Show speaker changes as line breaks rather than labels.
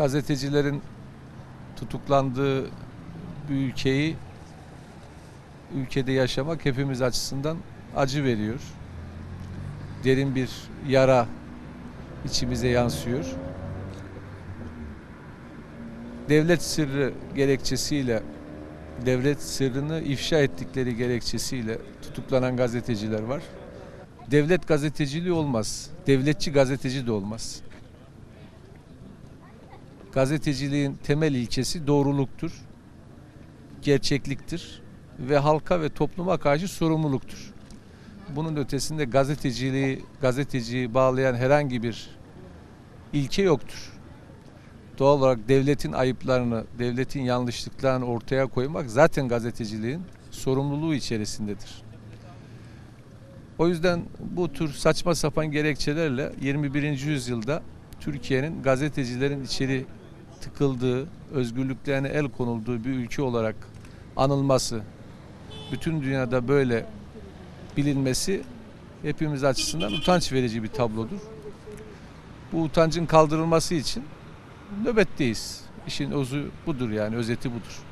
gazetecilerin tutuklandığı bir ülkeyi ülkede yaşamak hepimiz açısından acı veriyor. Derin bir yara içimize yansıyor. Devlet sırrı gerekçesiyle devlet sırrını ifşa ettikleri gerekçesiyle tutuklanan gazeteciler var. Devlet gazeteciliği olmaz. Devletçi gazeteci de olmaz. Gazeteciliğin temel ilkesi doğruluktur, gerçekliktir ve halka ve topluma karşı sorumluluktur. Bunun ötesinde gazeteciliği, gazeteciyi bağlayan herhangi bir ilke yoktur. Doğal olarak devletin ayıplarını, devletin yanlışlıklarını ortaya koymak zaten gazeteciliğin sorumluluğu içerisindedir. O yüzden bu tür saçma sapan gerekçelerle 21. yüzyılda Türkiye'nin gazetecilerin içeri tıkıldığı, özgürlüklerine el konulduğu bir ülke olarak anılması, bütün dünyada böyle bilinmesi hepimiz açısından utanç verici bir tablodur. Bu utancın kaldırılması için nöbetteyiz. İşin özü budur yani özeti budur.